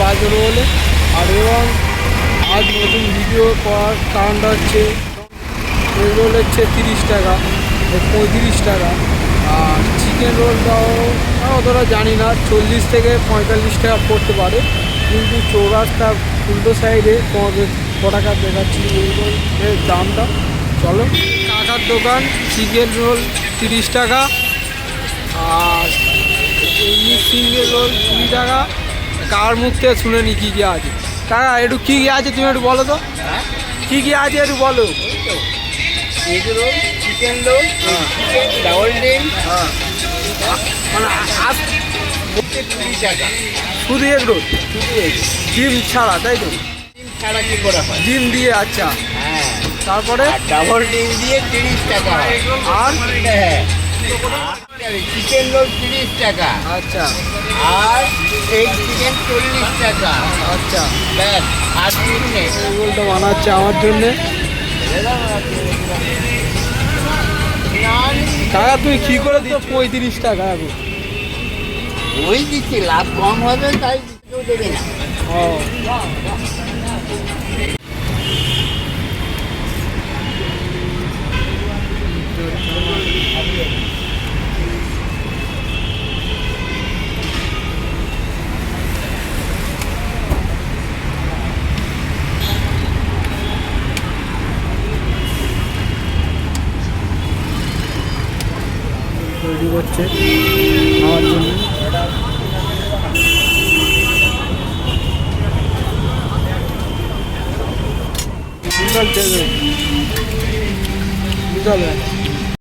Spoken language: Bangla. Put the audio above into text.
বাজার বলে আর এবং আজ নতুন ভিডিও করার কারণটা হচ্ছে রোল হচ্ছে তিরিশ টাকা পঁয়ত্রিশ টাকা। আর চিকেন রোলটাও অতটা জানি না, চল্লিশ থেকে পঁয়তাল্লিশ টাকা পড়তে পারে। কিন্তু চৌরাস্তা উল্টো সাইডে তোমাদের ক টাকা দেখাচ্ছি এই রোলের দামটা। চলো। কাকার দোকান চিকেন রোল তিরিশ টাকা। আর এমনি সিঙ্গেল রোল কুড়ি টাকা। কার মুখ থেকে শুনে নি কী কী আছে? কাকা একটু কী কী আছে তুমি একটু বলো তো। কী কী আছে একটু বলো। চিকেন রোল ডাবল ডিম। হ্যাঁ। মানে শুধু এগ রোল? ডিম ছাড়া তাই তো? ডিম ছাড়া কি করে হয়? ডিম দিয়ে আচ্ছা। হ্যাঁ। তারপরে? ডাবল ডিম দিয়ে তিরিশ টাকা আর? হ্যাঁ। চিকেন রোল তিরিশ টাকা। আচ্ছা। আর এই চিকেন চল্লিশ টাকা। আচ্ছা। ব্যাস আর রোলটা বানাচ্ছে আমার জন্যে। কাকা তুমি কী করে দিচ্ছ পঁয়ত্রিশ টাকা এখন? ওই দিচ্ছি লাভ কম হবে তাই দেবে না। ও। তৈরি করছে আমার জন্য বিশাল টেবিল বিশাল ব্যাপার।